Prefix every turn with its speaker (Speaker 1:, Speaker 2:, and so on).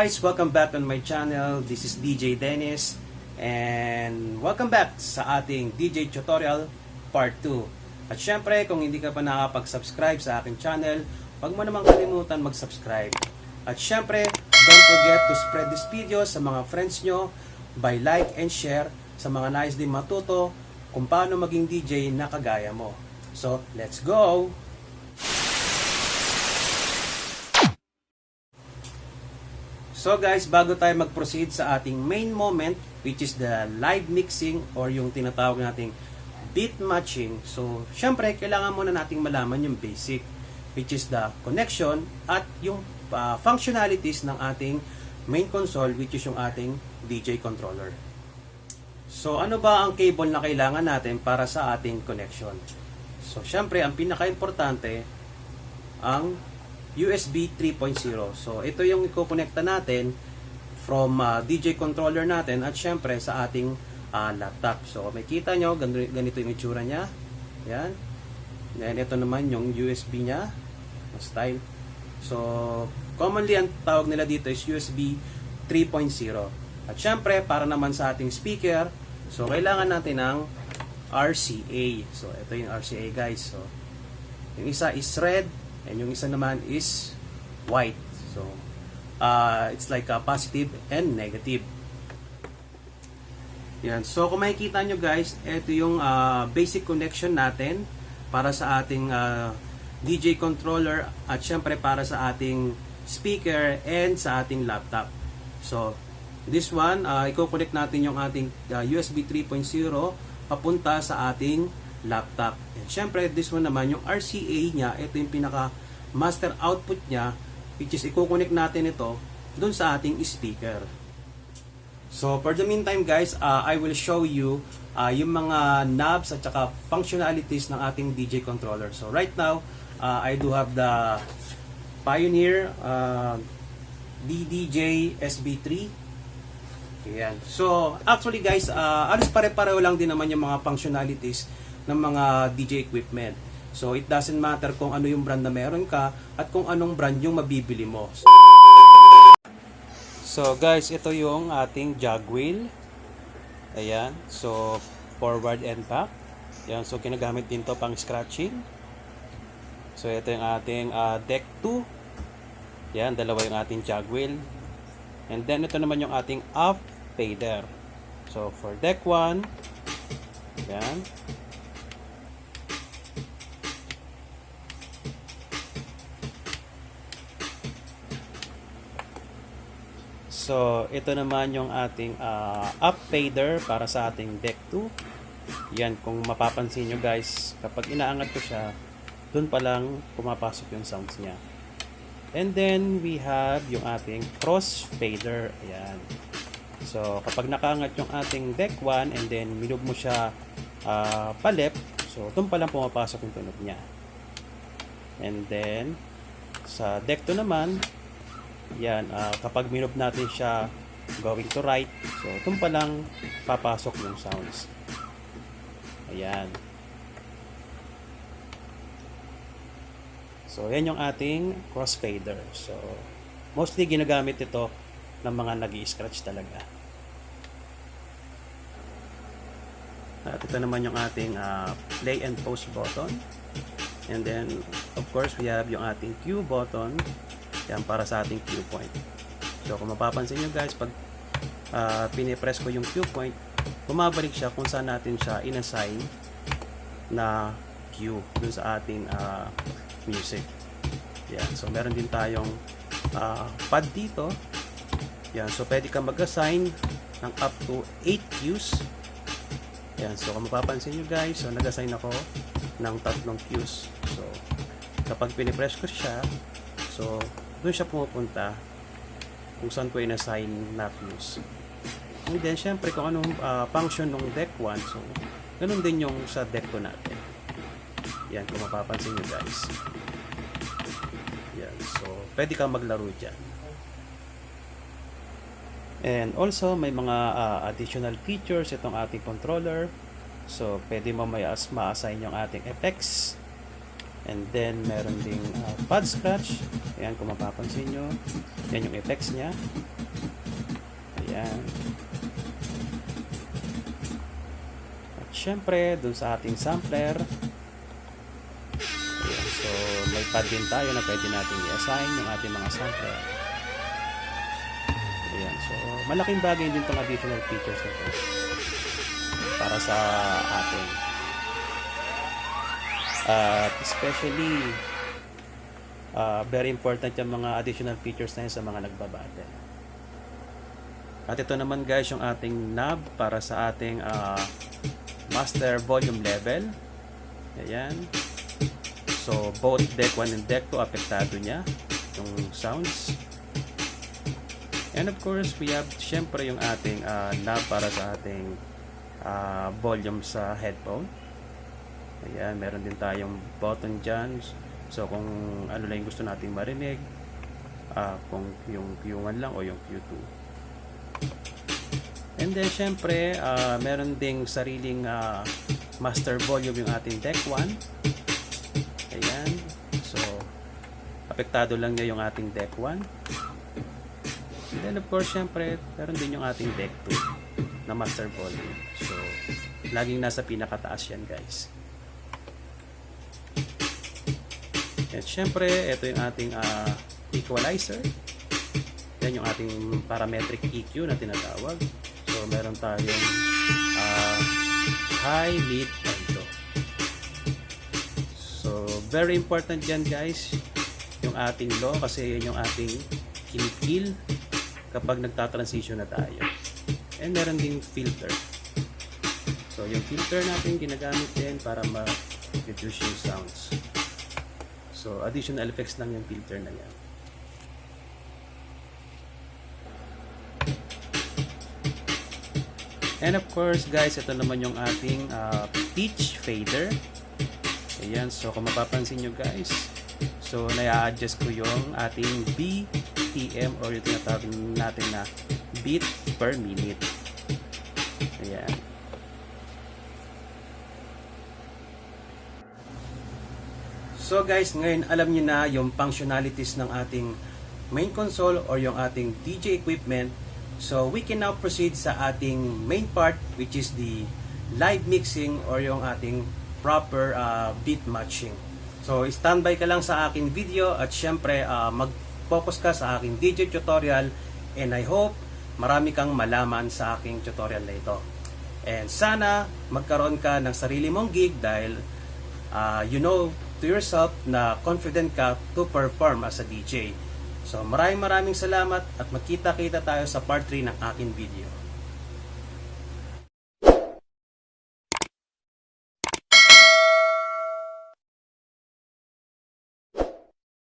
Speaker 1: guys, welcome back on my channel. This is DJ Dennis and welcome back sa ating DJ tutorial part 2. At syempre, kung hindi ka pa nakapag-subscribe sa aking channel, huwag mo namang kalimutan mag-subscribe. At syempre, don't forget to spread this video sa mga friends nyo by like and share sa mga nais din matuto kung paano maging DJ na kagaya mo. So, let's go! So guys, bago tayo mag-proceed sa ating main moment, which is the live mixing or yung tinatawag nating beat matching. So, syempre, kailangan muna nating malaman yung basic, which is the connection at yung uh, functionalities ng ating main console, which is yung ating DJ controller. So, ano ba ang cable na kailangan natin para sa ating connection? So, syempre, ang pinaka-importante, ang USB 3.0. So, ito yung ikokonekta natin from uh, DJ controller natin at syempre sa ating uh, laptop. So, makita nyo, ganito, yung itsura niya. Yan. Then, ito naman yung USB niya. na Style. So, commonly ang tawag nila dito is USB 3.0. At syempre, para naman sa ating speaker, so kailangan natin ng RCA. So, ito yung RCA guys. So, yung isa is red, and yung isa naman is white. So, uh, it's like a positive and negative. Yan. So, kung makikita nyo guys, ito yung uh, basic connection natin para sa ating uh, DJ controller at syempre para sa ating speaker and sa ating laptop. So, this one, uh, i-connect natin yung ating uh, USB 3.0 papunta sa ating laptop. And syempre, this one naman, yung RCA niya, ito yung pinaka master output niya, which is i-connect natin ito dun sa ating speaker. So, for the meantime guys, uh, I will show you uh, yung mga knobs at saka functionalities ng ating DJ controller. So, right now, uh, I do have the Pioneer uh, DDJ SB3 Ayan. So, actually guys, uh, alos pare-pareho lang din naman yung mga functionalities ng mga DJ equipment. So, it doesn't matter kung ano yung brand na meron ka at kung anong brand yung mabibili mo. So, guys, ito yung ating jog wheel. Ayan. So, forward and back. Ayan. So, kinagamit din to pang scratching. So, ito yung ating uh, deck 2. Ayan, dalawa yung ating jog wheel. And then, ito naman yung ating up fader. So, for deck 1, yan. So, ito naman yung ating uh, up fader para sa ating deck 2. Yan, kung mapapansin nyo guys, kapag inaangat ko siya, dun pa lang pumapasok yung sounds niya. And then, we have yung ating cross fader. Ayan. So, kapag nakaangat yung ating deck 1 and then minove mo siya uh, palep, so doon pa lang pumapasok yung tunog niya. And then, sa deck 2 naman, yan, uh, kapag minove natin siya going to right, so doon pa lang papasok yung sounds. Ayan. So, yan yung ating crossfader. So, mostly ginagamit ito ng mga nag scratch talaga. At ito naman yung ating uh, play and pause button. And then, of course, we have yung ating cue button. Yan para sa ating cue point. So, kung mapapansin nyo guys, pag uh, pinipress ko yung cue point, bumabalik siya kung saan natin siya inassign na cue dun sa ating uh, music. Yan. So, meron din tayong uh, pad dito. Yan. So, pwede ka mag-assign ng up to 8 cues. Yan. So, kung mapapansin nyo guys, so, nag-assign ako ng tatlong cues. So, kapag pinipress ko siya, so, doon siya pumupunta kung saan ko in-assign na cues. And then, syempre, kung anong uh, function ng deck 1, so, ganun din yung sa deck 2 natin. Yan, kung mapapansin nyo guys. Yan, so, pwede kang maglaro dyan. And also, may mga uh, additional features itong ating controller. So, pwede mo may as ma-assign yung ating effects. And then, meron ding uh, pad scratch. Ayan, kung mapapansin nyo. Yan yung effects niya. Ayan. At syempre, dun sa ating sampler. Ayan, so, may pad din tayo na pwede natin i-assign yung ating mga sampler. Ayan, so, malaking bagay din itong additional features na to para sa atin. At especially, uh, very important yung mga additional features na yun sa mga nagbabattle. At ito naman guys yung ating knob para sa ating uh, master volume level. Ayan. So both deck 1 and deck 2 apektado niya yung sounds. And of course, we have syempre yung ating uh, knob para sa ating uh, volume sa headphone. Ayan, meron din tayong button dyan. So kung ano lang gusto nating marinig, ah, kung yung Q1 lang o yung Q2. And then syempre, ah, meron ding sariling ah, master volume yung ating deck 1. Ayan. So, apektado lang niya yung ating deck 1. And then of course, syempre, meron din yung ating deck 2 na master volume. So, laging nasa pinakataas yan guys. At syempre, ito yung ating ah, equalizer. Yan yung ating parametric EQ na tinatawag. So, meron tayong ah, high, mid, and low. So, very important yan guys. Yung ating low kasi yun yung ating kinikil kapag nagta-transition na tayo. And meron ding filter. So, yung filter natin ginagamit din para ma-reduce yung sounds. So, additional effects lang yung filter na yan. And of course, guys, ito naman yung ating uh, pitch fader. Ayan, so kung mapapansin nyo guys, so naya-adjust ko yung ating BPM or yung tinatawag natin na beat per minute. Ayan. So guys, ngayon alam niyo na yung functionalities ng ating main console or yung ating DJ equipment. So we can now proceed sa ating main part which is the live mixing or yung ating proper uh, beat matching. So standby ka lang sa aking video at syempre uh, mag-focus ka sa aking DJ tutorial and I hope marami kang malaman sa aking tutorial na ito. And sana magkaroon ka ng sarili mong gig dahil uh, you know to yourself na confident ka to perform as a DJ. So maraming maraming salamat at magkita-kita tayo sa part 3 ng aking video.